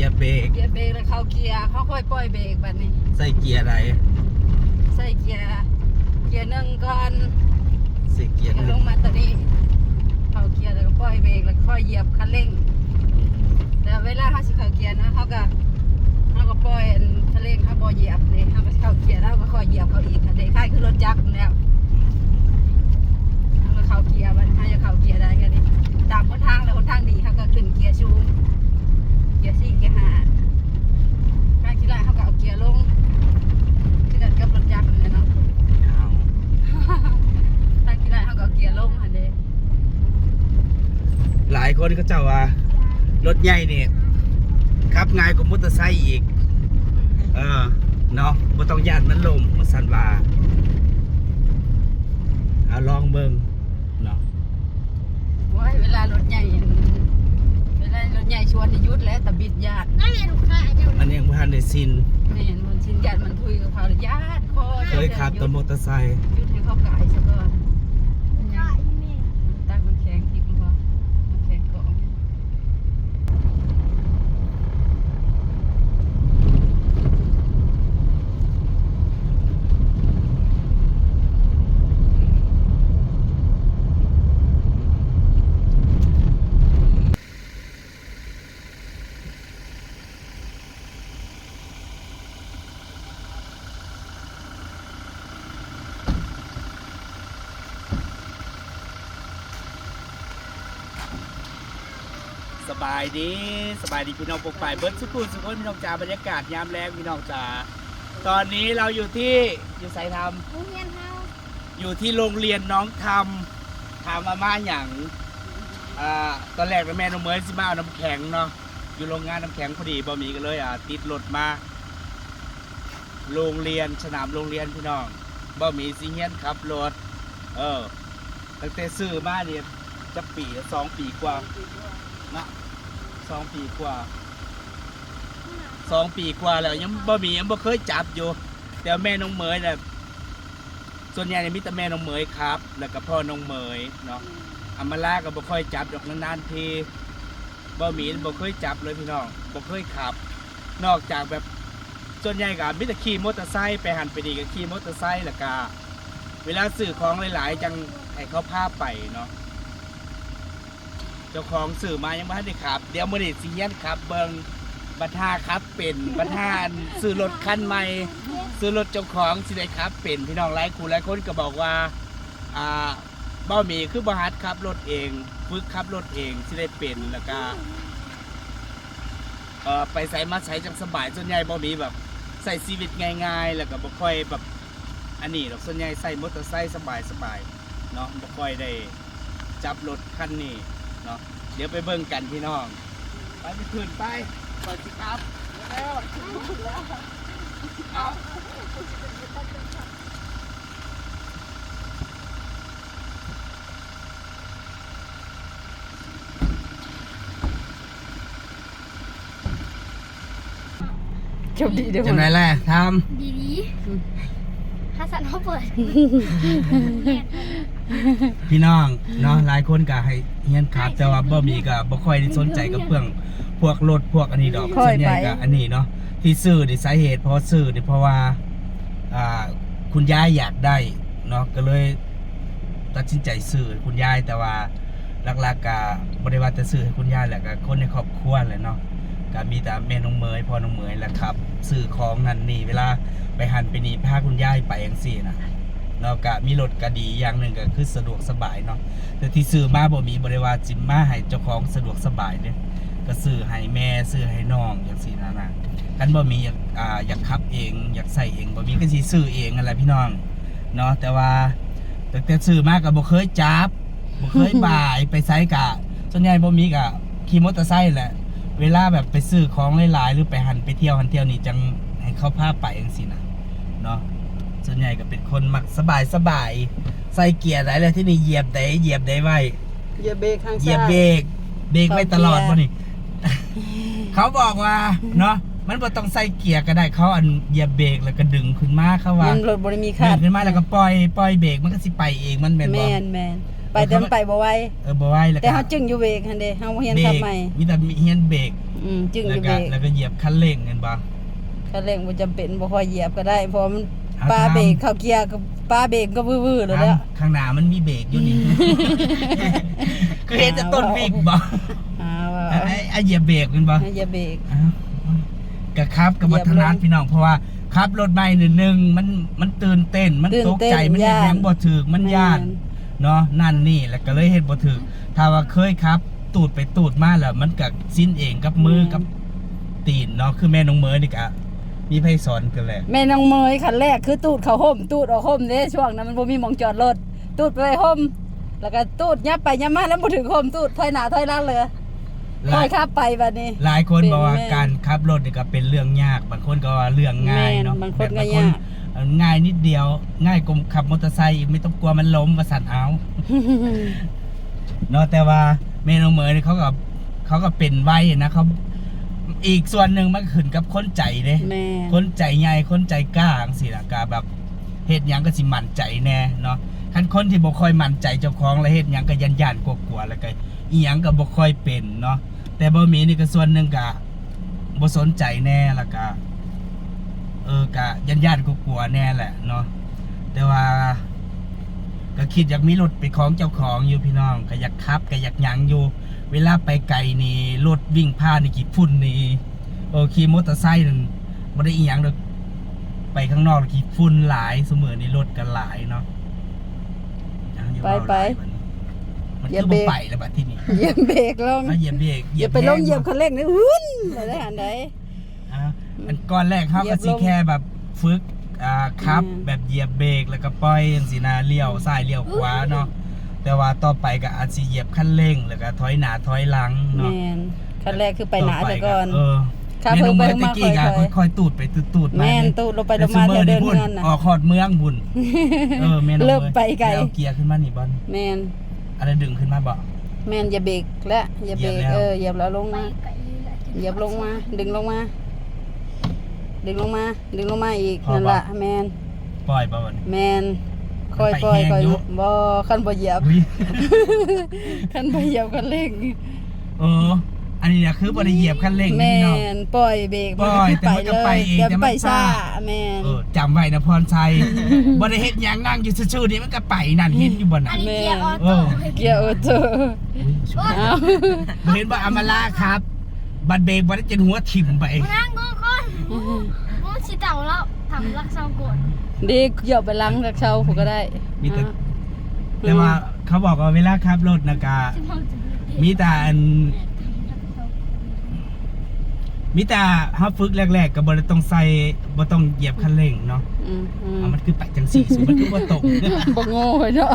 ยียบเบรกเหยียบเบรกแล้วเข้าเกียร์เขาค่อยปล่อยเบรกบัดนี้ ใส่เกียร์อะไรใส่เกียร์เกียร์หนึ่งก่อนใส่เกียร์หแล้วลนึ่งงมาตัวนี้ เข้าเกียร์แล้วก็ปล่อยเบรกแล้วค่อยเหยียบคันเร่งแล้วเวลาเขาสิเข้าเกียร์นะเขาก็เขาก็ปล่อยอันคันเร่งเขาบ่เหยียบเลยเขาก็เข้าเกียร์แล้วเขาก็ค่อยเหยียบเขาอีกคันเร่งคล้ายคือรถจักรนั่นแหล้วเขาก็เข้าเกียร์มันเขาจะเข้าเกียร์ได้แค่นี้ตามหนทางแล้วหนทางดีเขาก็ขึ้นเกียร์ชูงเกียร์สี่เกียร์ห้าถ้าคิดไรเขาก็เอาเกียร์ลงคือกันกับรถจักรนั่นแหละเนาะ เอา ทางที่ไรเขาก็เอาเกียร์ลงหันเด้ หลายคนก็เจ้าว่ารถใหญ่นี่ขับง่ายกว่ามอเตอร์ไซค์อีก เออเนาะบ่ต้องย่านมันลมมาสันว่าเอาลองเบิ่งเนาะว่าเวลารถใหญ่เวลารถใหญ่ชวนให้หยุดแล้วแต่บิดญาตินั่นเองลูกค้าเจ้าอันนี้ยังบ่ทันได้สิ้นไม่เห็นมันชินญาติมันทุยกับเขาเลยญาติคอเคยขับแตัวมอเตอร์ไซค์หยุดให้เขากายซะก่อน ค่ะอีเมล ตั้งมันแข็งทิพย์พอมันแข็งเกาะ ส บายดีสบายดีพี่น้องปกป่ายเบิร์ดสุขุมสุขนพี่น้องจ๋าบรรยากาศยามแรงพี่น้องจ๋าตอนนี้เราอยู่ที่อยู่ไสทโรงเรียนเฮาำอยู่ที่โรงเรียนน้องทำทำมาม่าหยังอ่าตอนแรกแม่น้องเมยสิมาเอาน้ำแข็งเนาะอยู่โรงงานน้ำแข็งพอดีบ่มีกันเลยอะติดรถมา โรงเรียนสนามโรงเรียนพี่น้องบ่มีสิเฮียนขับรถเออตั้งแต่ซื้อมาเนี่ยจะปีละสองปีกว่า นะ สองปีกว่าสองปีกว่าแล้วยังบ่มียังบ่เคยจับอยู่ แต่แม่น้องเหมยเนี่ยส่วนใหญ่เนี่ยมีแต่แม่น้องเหมยครับ แล้วก็พ่อน้องเหมยเนาะอามาล่าก็บ่ค่อยจับดอกนานๆทีบ่มีบ่เคยจับเลยพี่น้องบ่เคยขับ นอกจากแบบส่วนใหญ่ก็มิตรขี่มอเตอร์ไซค์ไปหันไปดีก็ขี่มอเตอร์ไซค์แล้วก็เวลาสื่อของหลาย ๆ จังให้เขาพาไปเนาะ เจ้าของสื่อมายังไม่ได้ขับ เดี๋ยวมื่อนี้สิเฮียนขับ เบิงบัตาครับเป็นบัตาซื้อรถคันใหม่ซื้อรถเจ้าของสิได้ครับ เป็นพี่น้องหลายคู่หลายคนก็บอกว่าอ่าเบ้าหมีคือบัฮัดขับรถเองฝึกขับรถเองสิได้เป็นแล้วก็เอ่อไปใส่มาใส่จังสบายส่วนใหญ่บ่มีแบบใส่ชีวิตง่าย ๆ แล้วก็บ่ค่อยแบบอันนี้หรอกส่วนใหญ่ใส่มอเตอร์ไซค์สบายๆเนาะบ่ค่อยได้จับรถคันนี้ เนาะเดี๋ยวไปเบิ่งกันพี่น้อง ไปไปขึ้นไปไปสิครับแล้วเอาจบดีเดี๋ยวจำได้แหละทดีดีฮัสซันเขาเปิด พี่น้องเนาะหลายคนก็ให้เฮียนขับแต่ว่าบ่มีก็บ่ค่อยได้สนใจกับเพื่องพวกรถพวกอันนี้ดอกค่อยส่วนใหญ่ไป ก็อันนี้เนาะที่ซื้อนี่สาเหตุเพราะซื้อนี่เพราะว่าอ่าคุณยายอยากได้เนาะก็เลยตัดสินใจซื้อให้คุณยายแต่ว่าหลักๆก็บ่ได้ว่าจะซื้อให้คุณยายแหละก็คนในครอบครัวแหละเนาะก็มีแต่แม่น้องเมยพ่อน้องเมยแหละครับซื้อของนั่นนี่เวลาไปหันไปนี่พาคุณยายไปจังซี่นะ เนาะก็มีรถก็ดีอย่างหนึ่งก็คือสะดวกสบายเนาะแต่ที่ซื้อมาบ่มีบ่ได้ว่าจิมมาให้เจ้าของสะดวกสบายเด้ก็ซื้อให้แม่ซื้อให้น้องอย่างซี่นะนะกันบ่มีอยากอ่าอยากขับเอง อยากใส่เองบ่มีก็สิซื้อเองนั่นแหละพี่น้องเนาะแต่ว่าตั้งแต่ซื้อมาก็บ่เคยจับบ่เคยบ่ายไปไสกะส่วนใหญ่บ่มีก็ขี่มอเตอร์ไซค์แหละเวลาแบบไปซื้อของหลายๆหรือไปหันไปเที่ยวหันเที่ยวนี่จังให้เขาพาไปจังซี่นะเนาะ ส่วนใหญ่ก็เป็นคนมักสบายสบายใส่เกียร์ได้แล้วที่นี่เหยียบได้เหยียบได้ไว้เหยียบเบรกข้างเหยียซ้าบเบรยกเบรกไว้ตลอดเข้าบ่เกียร์นี่เขาบอกว่าเนาะมันบ่ต้องใส่เกียร์ก็ได้เขาอันเหยียบเบรกแล้วก็ดึงขึ้นมาเขาว่ามันรถบริมีดึคาดงขึ้นมาแล้วก็ปล่อยปล่อยเบรกมันก็สิไปเองมันแม่นแมบ่นแมนไปแต่มันไปบ่ไหวเออบ่ไหวแล้วแต่ก็เฮาจึงอยู่เบรกหั่นเด้เฮาบ่เฮียนเบรขับกใหม่มีแต่มีเฮียนเบรกออืมจึงแล้วจะเบก็รกแล้วก็เหยียบคันเร่งเห็นบ่คันเร่งบ่จำเป็นบ่ค่อยเหยียบก็ได้เพราะมันเอา ปลาตามเบรกเข้าเกียร์ก็ปลาเบรกก็วื้อๆเลยแล้วข้างหน้ามันมีเบรกอยู่นี่คือเห็นจะต้นวิกบ่อ่าว่าไอ้ไอ้เหยียบเบรกเป็นบ่อย่าเบรกอ้าวกะครับกับเหยีวัยบฒนานลงพี่น้องเพราะว่าขับรถใหม่หนึ่งหนึ่งมันมันตื่นเต้น มันตื่นตกเต้นใจมันเห็นย้านหยังบ่ถึกมันย่านเนาะนั่นนี่แล้วก็เลยเฮ็ดบ่ถึกถ้าว่าเคยครับ ตูดไปตูดมาแล้วมันก็สิ้นเองกับมือกับตีนเนาะคือแม่น้องเมยนี่ก็ มีไผสอนกันแหละแม่น้องเมยคันแรกคือตูดเขาห่มตูดออกห่มเด้ช่วงนั้นมันบ่มีหมองจอดรถตูดไปห่มแล้วก็ตูดยับไปยับมาแล้วบ่ถึงห่มตูดถอยหน้าถอยหลังเลยหค่ลาอยยขับไปบัดนี้ หลายคนเป็นบอกว่าแม่การขับรถนี่ก็เป็นเรื่องยากบางคนก็ว่าเรื่องง่ายเนาะแม่นบางคนก็แบบยากเอ่อง่ายนิดเดียว ง่ายกว่าขับมอเตอร์ไซค์อีกไม่ต้องกลัวมันล้มมาสั่นเอาเนาะแต่ว่าเมนูเหมยนี่เขาก็เขาก็เป็นไว้นะเขา อีกส่วนหนึ่งมันขึ้นกับคนใจเด้แม่คนใจใหญ่คนใจกล้าจังสิล่ะกาแบบเฮ็ดหยังก็สิมั่นใจแน่เนาะคันคนที่บ่ค่อยมั่นใจเจ้าของแล้วเฮ็ดหยังก็ยันยานๆกลัวๆแล้วก็อีหยังก็บ่ค่อยเป็นเนาะแต่บ่มีนี่ก็ส่วนหนึงก็บ่สนใจแน่แล้วก็เออก็ยันยานๆกลัวๆแน่แหละเนาะแต่ว่าก็คิดอยากมีรถเป็นของเจ้าของอยู่พี่น้องก็อยากขับก็อยากหยังอยู่ เวลาไปไกลนี่รถวิ่งผ่านนี่กี่ฝุ่นนี่โอขี่มอเตอร์ไซค์นั่นบ่ได้อีหยังดอกไปข้างนอกนี่กี่ฝุ่นหลายเสมอนี่รถกันหลายเนาะยังอย่าไปเว้าหไปลายบัดนี้มันอย่าคือเบรบ่กไปแล้วบัดที่นี่เหยียบเบรกลงเอาเหยียบเบรกอย่าไปแห้ลงเหยียบคันเร่งนี่อุ้นได้หันใด อ่าอันก่อนแรกเฮาเหยีก็ยบสิลง แค่แบบฝึกอ่าขับอืมแบบเหยียบเบรกแล้วก็ปล่อยจังซี่นะเลี้ยวซ้ายเลี้ยวขวาเนาะ แต่ว่าต่อไปก็อาจสิเหยียบคันเร่งแล้วก็ถอยหน้าถอยหลังเนาะแม่นคันแรกคือไปหนาต่แต่ก่อนเออขับเมนูเพิ่เมื่งอไปตะกี้มาก็ค่อยๆค่อยๆตูดไปตูดๆมาแม่นเนี่ยตูดลงไปลงมาแต่เดี๋ยวซุเดินมื้อเงินน่ะ ออกขอดเมืองบุญเออแม่นเริ่มไปไกลเอาเกียร์ขึ้นมานี่บอลแม่นอะไรดึงขึ้นมาบ่ แม่นอย่าเบรกและอย่าเบรกเหยียบแล้ว เออเหยียบแล้วลงไปมาไกลเลยเหยียบลงมา ดึงลงมา ดึงลงมา ดึงลงมาอีกนั่นละแมนปล่อยบ่บอลแมน ค่อยไปปล่อยแห้งค่อยอยู่บ่คันบ่เหยียบอุ้ยคันบ่เหยียบคันเร่งเออ อันนี้เนี่ยคือบ่ได้เหยียบคันเร่งแมนี่พี่น้องนปล่อยเบรกปล่อยแต่มันก็ไปเองดี๋ยวแต่มันไปช้าซ่าแมนเออจำไว้นะพรชัยบ่ได้เฮ็ดหยังนั่งอยู่ซื่อๆนี่มันก็ไปนั่นเห็นอยู่บ่อัน่ะนนี้เกียร์ออเอโต้อเกียร์ออโต้อุ้ยสุดยอดเอาบ่เห็นบ่อามาล่าครับ บัดเบรกบ่ได้จนหัวถิ่มไปมานั่งกูก่อนมึงสิเต่าแล้ว ทำรักเศร้าโกรธดีเหยียบไปล้างจากเช้าผมก็ได้มีแต่ อ่าแต่ว่าเขาบอกว่าเวลาขับรถนะกะสิมองจะมีแต่อันมีแต่เฮาฝึกแรกๆก็บ่ได้ต้องใส่บ่ต้องเหยียบคันเร่งเนาะอืมอืมเอามันคือไปจังสี่สูมันคือบ่ตกบ่โง่เนาะ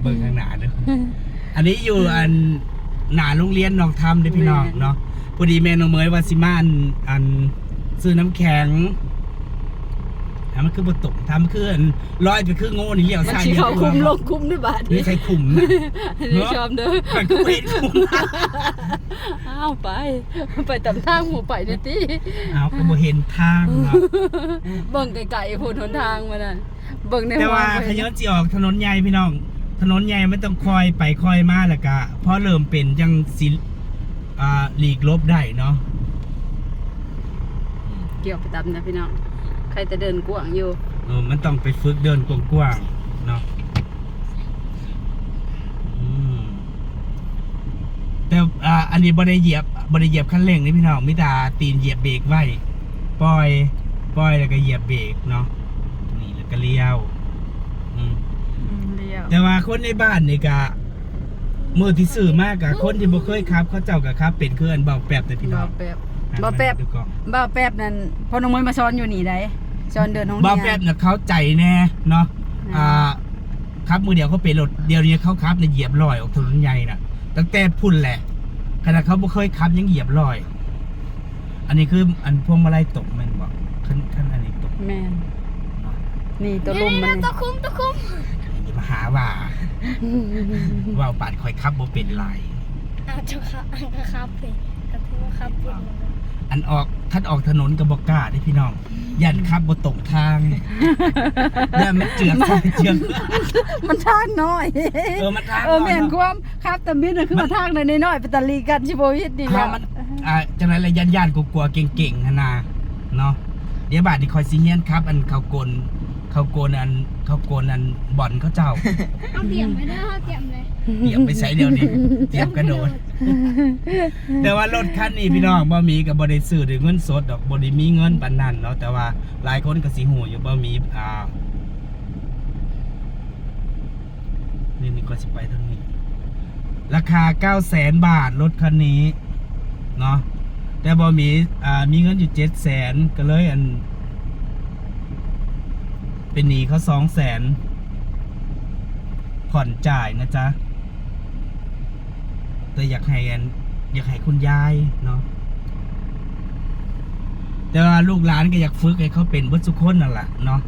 เบิ่งข้างหน้าเด้ออันนี้อยู่อันหน้าโรงเรียนหนองธรรมเด้อพี่น้องเนาะพอดีแม่น้องเมยว่าสิมาอันอันซื้อน้ำแข็ง อะมันคือบ่ตกทำคืออันลอยไปคือโง่นี่เลี้ยวมันซ้ายสิเลี้ยวเขาขคุวามลงคุมด้วยบาทนี่ใครคุมนะ นี่ชอบเด้อมันก็เห็นคุมอ้าวไป ไปตามทางหมู่ไปเด้อติเอาก็บ่เห็นทางเนาะเบิ่งไกลๆพูนหนทางมานั่นเบิ่งในแต่หัวว่าไปขย้อนสิออกถนนใหญ่พี่น้อง ถนนใหญ่ไม่ต้องคอยไปคอยมาแล้วก็พอเริ่มเป็นจังสิอ่าหลีกลบได้เนาะ เกี่ยวไปตามนะพี่น้องใค รจะเดินกว้างอยู่เออมันต้องไปฝึกเดินกว้างๆเนาะอืมแต่อ่าอันนี้บ่ได้เหยียบบ่ได้เหยียบคันเร่งนี่พี่น้องมิตาตีนเหยียบเบรกไว้ปล่อยปล่อยแล้วก็เหยียบเบรกเนาะนี่แล้วก็เลี้ยวอืมเลี้ยวแต่ว่าคนในบ้านนี่กะมือที่สื่อมากกะคนที่บ่เคยขับ เขาเจ้ากับขับ เป็นเคลื่อนเบาแป๊บแต่พี่น้บ่องแป๊บ บ่แป๊บดูก่อนบ่แป๊บนั่นพอน้องมวยมาซ้อนอยู่นี่ได้ ซ้อนเดินห้องเบาเรียนแป๊บน่ะเขาใจแน่เนาะอ่าขับมือเดียวเขาเป็นรถเดียวนี้เขาขับในยเหยียบลอยออกถนนใหญ่น่ะ ตั้งแต่พุ่นแหละขณะเขาบ่เคยขับยังเหยียบลอย อันนี้คืออันพวงมาลัยตกแมันบอกขั้นขั้นอันนี้ตกแม่นนี่ตัวเดี๋ยวลุ่มนี้มันนะตัวคุ้มตัวคุ้มอย่ามาหาว่าว่าปาดคอยขับบ่เป็นลายอะเจ้าค่ะอะครับเลยกระทืบครับเป็นอันออก ท่านออกถนนกับบอกกล้าได้พี่น้อง ยันขับบนตกทางแล้วมันเจือกใส่เจือก มันทางน้อยเออมันทางเออแม่นน้อยเนอะความครับแต่มิดน่ะคือมาทางน้อยๆไปตะลีกันชิโบวิดนี่แหถ้าละมันอ่าจังไรเลยยันยันๆกลัวๆเก่งๆฮะนาเนาะเดี๋ยวบาดนี้คอยซีเฮียนครับ อันเขาโกนเขาโกนอันเขาโกนอันบ่อนเขาเจ้า เอาเตรียมไว้เด้อเอาเตรียมเลย เตรียมไปใส่เดี๋ยวนี้เตรียมกระโดด แต่ว่ารถคันนี้พี่น้องบ่มีกับบริสื่อหรือเงินสดดอกบ่ได้มีเงินปานนันเนาะแต่ว่าหลายคนก็สิหูอยู่บ่มีอ่านี่นี่ก็สิไปทางนี้ ราคา9 0 0แสนบาทรถคันนี้เนาะแต่บ่มีอ่ามีเงินอยู่7 0 0แสนก็เลยอัน เป็นหนี้เขา2 0 0แสนผ่อนจ่ายนะจ๊ะ แต่อยากให้อันอยากให้คุณยายเนาะแต่ว่าลูกหลานก็อยากฝึกให้เขาเป็นเบุสุคนนั่นแหละเนาะ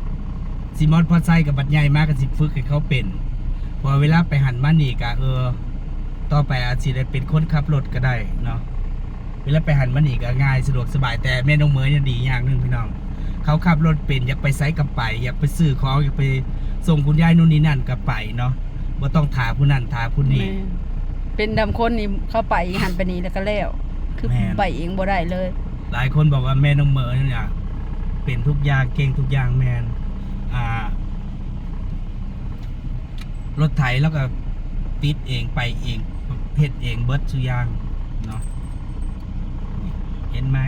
ซิมอนพอใจกับบัดใหญ่มากก็สิฝึกให้เขาเป็นพอเวลาไปหันมานี่ก็เออ ต่อไปอาจจะได้เป็นคนขับรถก็ได้เนาะเวลาไปหันมานี่ก็ง่ายสะดวกสบายแต่แม่น้องเมยเนี่ยดีอย่างหนึ่งพี่น้อง เขาขับรถเป็นอยากไปไซต์กับไป อยากไปซื้อของอยากไปส่งคุณยายนู่นนี่นั่นกับไปเนาะว่าต้องถาผู้นั่นถาผู้นี้ เป็นดำคนนี่เข้าไปหันไปนี่แล้วก็แล้ว คือแม่น ไปเองบ่ได้เลย หลายคนบอกว่าแม่น้องเหมยเนี่ยเป็นทุกอย่างเก่งทุกอย่างแมนอ่า รถไถแล้วก็ติดเองไปเองเพชรเองเบิร์ดสุกอยางเนาะเห็นไหม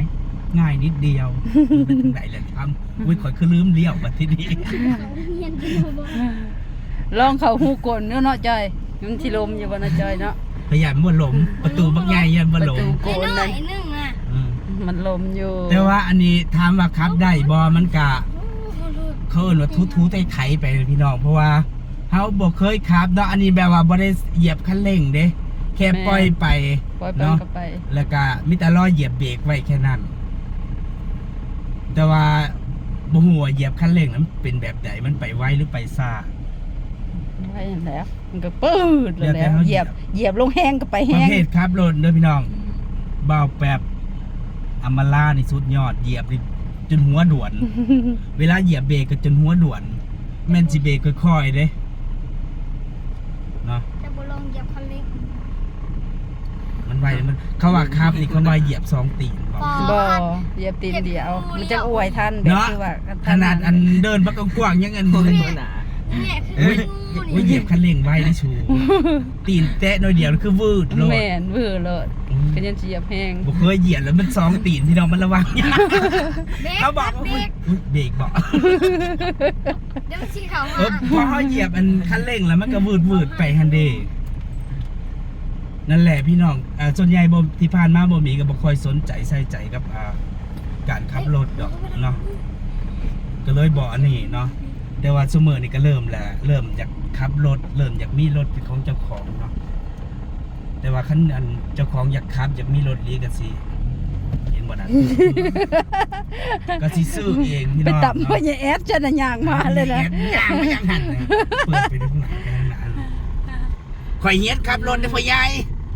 ง่ายนิดเดียวมันเป็นทางไหนแหละทำอุ้ยข่อยคือลืมเลี้ยวมาที่นี่เขาเฮียนกันบ่บ่ลองเขาหูกลเนื้อเนาะจอยมันที่ลมอยู่บ่เนาะจอยเนาะ พยายามว่าหลมประตูบักใหญ่ยันปว่าระหลมตูโกไอ้นน้อนั่ยนนึงอะอืมมันลมอยู่แต่ว่าอันนี้ถามว่าครับได้บอมันกะโอ้โหเขาเอิ้นว่าทูทูไทไถๆไปพี่น้องเพราะว่าเขาบอกเคยขับเนาะอันนี้แบบว่าบ่ได้เหยียบคันเร่งเด้แค่ปล่อยไป ปล่อยไปเนาะ ก็ไป แล้วก็มิตรล้อเหยียบเบรกไว้แค่นั้น แต่ว่าบ่ฮู้ว่าเหยียบคันเร่งนั้นเป็นแบบใดมันไปไวหรือไปซ่า ไว้นั่นแหล้วมันก็ปื๊ดเลยแล้วแต่แล้วเขาเหเหยียียยบบเหยียบลงแห้งก็ไปประแห้งเภทครับรถเด้อพี่น้องเบาแป๊บอำมาล่านี่สุดยอดเหยียบนี่จนหัวด่วน เวลาเหยียบเบรกก็จนหัวด่วน แม่นสิเบรกค่อยๆเด้เนาะแต่บ่ลองเหยียบคันเร่งมันไวมันเขาว่าครับนี่เขาว่าเหยียบสองตีนบอก บ่เหยียบตีนเดียว มันจะอวยท่านแบบเนาะ คือว่าขนาดอันเดินบักกว้างๆยังอันนี่แหละคื อเอ้ยงูว่าเหยียบคันเร่งไว้นะชู ตีนแตะหน่อยเดียวคือวืดโลดแม่นวื้อเลยก็ยังสิเหยียบแห้งบ่เคยเหยียบแล้วมันสองตีนพี่น้องมันระวังยากเบรกเขาบอกว่าเบรอุ๊ยกอุ๊ยเบรกบอกเดี๋ยวสิเขาเอมาอพอเขาเหยียบอันคันเร่งแล้วมันก็วืดวืดไปฮันเดนั่นแหละพี่น้องอ่าส่วนใหญ่บ่ที่ผ่านมาบ่มีก็บ่ค่อยสนใจใส่ใจกับอ่าการขับรถดอกเนาะก็เลยบอกอันนี้เนาะ แต่ว่าซุมื้อนี่ก็เริ่มแล้วเริ่มอยากขับรถ เริ่มอยากมีรถเป็นของเจ้าของเนาะแต่ว่าคันอันเจ้าของอยากขับอยากมีรถลีก็สิเห็นบ่นะ ก็สิซื้อเองพี่ไปน้องตับพ่อเนาะใหญ่แอดจะน่ะย่างมาเลยนะย่างไม่ย่างหันนะเปิดไปดูข้างหลังไปข้างหลังข่อยเฮียดขับรถได้พ่อใหญ่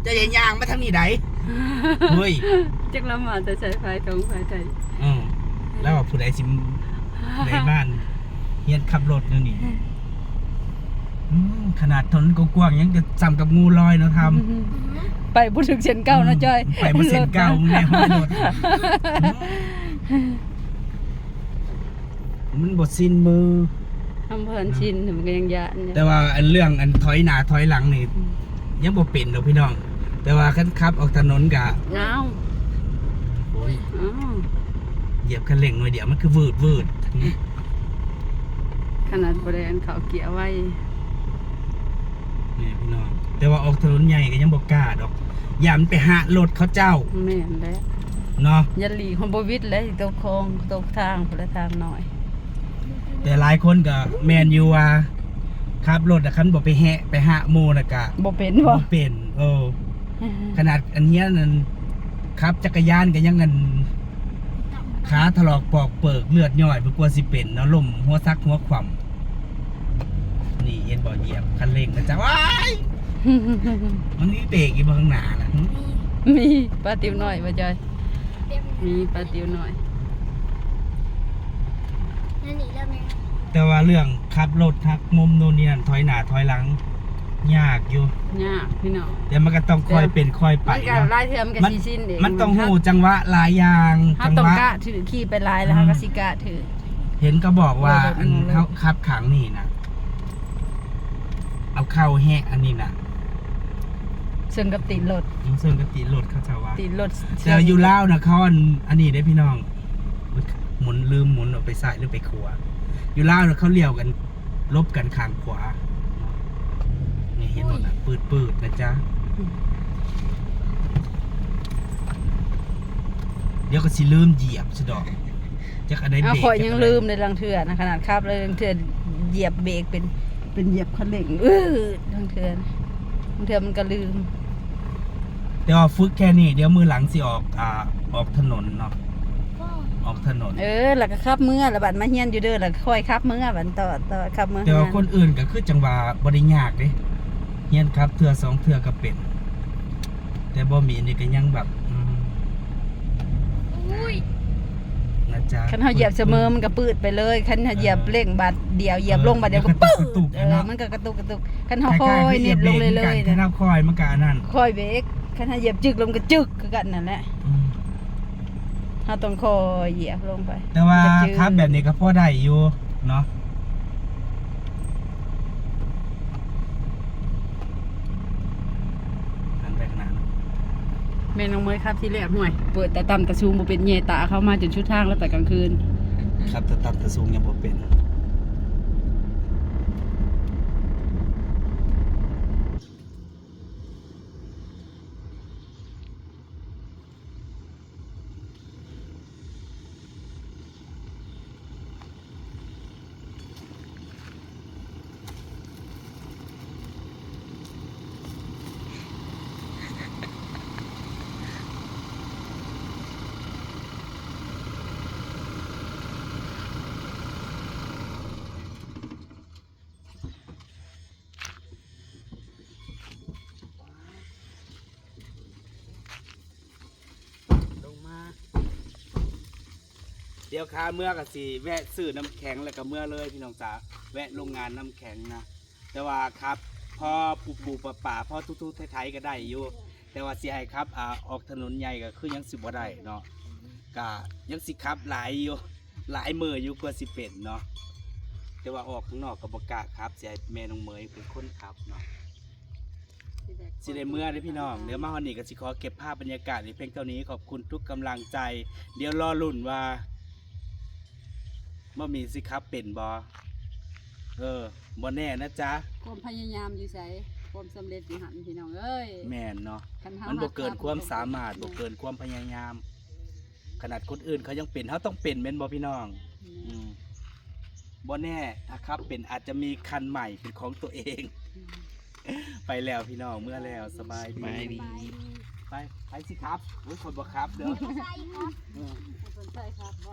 จะอย่าย่างมาทางนี้ไดเฮ้ย จักละมาแต่ใช้ไฟตรงไฟใจอืมแล้วว่าผู้ใดสิในบ้าน เฮียดขับรถนั่นนี่อืมขนาดถนนกว้างๆยังจะจำกับงูลอยเนาะทำ ไปบ่ถึงเส้นเก่านะจอยไปบนเส้นเก่าในห้องรถมันบดสิ้นมืออำเภอชินมันก็ยังยานอยู่แต่ว่าอันเรื่องอันถอยหน้าถอยหลังนี่ยังบ่เป็นดอกพี่น้อง แต่ว่าคันขับออกถนนกะอ้าวโอ้ยอ้าวเหยียบคันเร่งหน่อยเดียวมันคือวืดวืด ขนาดบริเวณเขาเกี่ยวไว้นี่พี่น้อง แต่ว่าออกถนนใหญ่ก็ยังบ่กล้าดอกอย่ามันไปหารถเขาเจ้าแม่นแล้วเนาะยันหลีของบวิทย์เลยตกคลองตกทางพละทางหน่อย แต่หลายคนก็แมนอยู่ว่าขับรถอะคันบ่ไปแหะไปหาโมน่ะกะบ่เป็นบ่บ่เป็นเออขนาดอันเนี้ยนั่นขับจักรยานก็ยังเงิน ขาถลอกปอกเปิกเลือดย่อยบ่กลัวสิเป็นเนาะล่มหัวซักหัวขวำนี่เห็นบ่เหยียบคันเร่งนะจ๊ะว้ายมันมีเบรกอยู่เบื้องหน้านะหึมีป้าติ๋วหน่อยบ่จอยเต็มมีปลาติวหน่อย นั่นนี่แล้วแม่แต่ว่าเรื่องขับรถทักมุมโน่นนี่นั่นถอยหน้าถอยหลัง ยากอยู่ ยากพี่น้อง แต่มันก็ต้องคอยเป็นคอยไปมันก็เนาะลายเทือมนก็มันสิสิ้นเองมันต้องหูจังหวะหลายอย่างถ้าจังต้องหวะ กะถือขี่ไปลายแล้วอืมเขาก็สิกะถือ เห็นก็บอกว่าเออแบบอันนั้นเลยเขาขับขังนี่นะเอาเข้าแหะอันนี้นะซึ่งกับติดรถยิงเซิงกติรถเขาจะว่าติดรถแต่อยู่ลาวนะเขาอันอันนี้ได้พี่น้องหมุนลืมหมุนออกไปซ้ายหรือไปขวาอยู่ลาวนะเขาเลี้ยวกันลบกันข้างขวา นี่เห็นหมดนะปืดปืดๆนะจ๊ะ เดี๋ยวก็สิลืมเหยียบสะดอกจักอันใดเอาเบรกข่อยจักยังอันใดลืมในลังเถื่อนะขนาดขับเลยลังเถื่อเหยียบเบรกเป็นเป็นเหยียบคันเร่งอื้อลังเถื่อลังเถื่อมันก็ลืม เดี๋ยวฝึกแค่นี้เดี๋ยวมือหลังสิออกอ่าออกถนนเนาะก็ออกถนน เออแล้วก็ขับเมื่อแล้วบัดมาเฮียนอยู่เด้อแล้วก็ค่อยขับเมื่อบัดต่อต่อขับเมื่อแต่ว่าคนอื่นก็คือจังหวะบริยากเด้ เฮียนครับเทือสองเทือก็เป็น แต่บ่มีนี่ก็ยังแบบอืมอุ้ยนะจ๊ะคันเฮาเหยียบเสมอมันก็ปืดไปเลยคันเฮาเหยียบเร่งบัดเดียวเหยียบลงบัดเดียวก็ปืดเออมันก็กระตุกกระตุกคันเฮาค่อยนิดลงเลยเลยถ้าเราคอยมันก็อันนั้นค่อยเบรกคันเฮาเหยียบจึกลงก็จึกคือกันนั่นแหละอืมเฮาต้องค่อยเหยียบลงไป แต่ว่ามันก็จืดครับแบบนี้ก็พอได้อยู่เนาะหันไปข้างหน้าเนาะ แม่น้องเมยครับที่แรกห่วย เปิดแต่ต่ำแต่สูงบ่เป็นเยตาเข้ามาจนชุดทางแล้วแต่กลางคืน ครับแต่ตับแต่สูงยังบ่เป็น ดี๋ยวค้าเมื่อกับสีแวะซื้อน้ำแข็งแล้วก็เมื่อเลยพี่น้องจ๋าแวะโรงงานน้ำแข็งนะ แต่ว่าครับพอปูปูป่าป่าพอทุกๆไทยๆก็ได้อยู่ แต่ว่าสิให้ครับอ่าออกถนนใหญ่ก็คือยังสิบ่ได้เนาะก็ยังสิครับหลายอยู่หลายมืออยู่กว่าสิเป็นเนาะแต่ว่าออกข้างนอกก็บ่กล้าครับสิให้แม่น้องเหมยเป็นคนขับเนาะสิได้เมื่อได้พี่น้องเดี๋ยวมาฮอนนี่ก็สิขอเก็บภาพบรรยากาศในเพลงเท่านี้ขอบคุณทุกกำลังใจ เดี๋ยวรอลุ่นว่า บ่มีสิครับเป็นบอเออบ่แน่นะจ๊ะความพยายามอยู่ไสความสำเร็จอยู่หันพี่น้องเอ้ยแม่นเนาะคัเฮามันบ่เกินหัความสามารถบ่เกินความพยายาม ขนาดคนอื่นเขายังเป็นเขาต้องเป็นแม่นบ่พี่น้องอืมบ่แน่ถ้าครับเป็นอาจจะมีคันใหม่เป็นของตัวเอง ไปแล้วพี่น้องเมื่อแล้วสบายดีไปดีไปไปสิครับอุ้ยคนบ่ครับเด้อใส่ครับเออสนใจครับบ่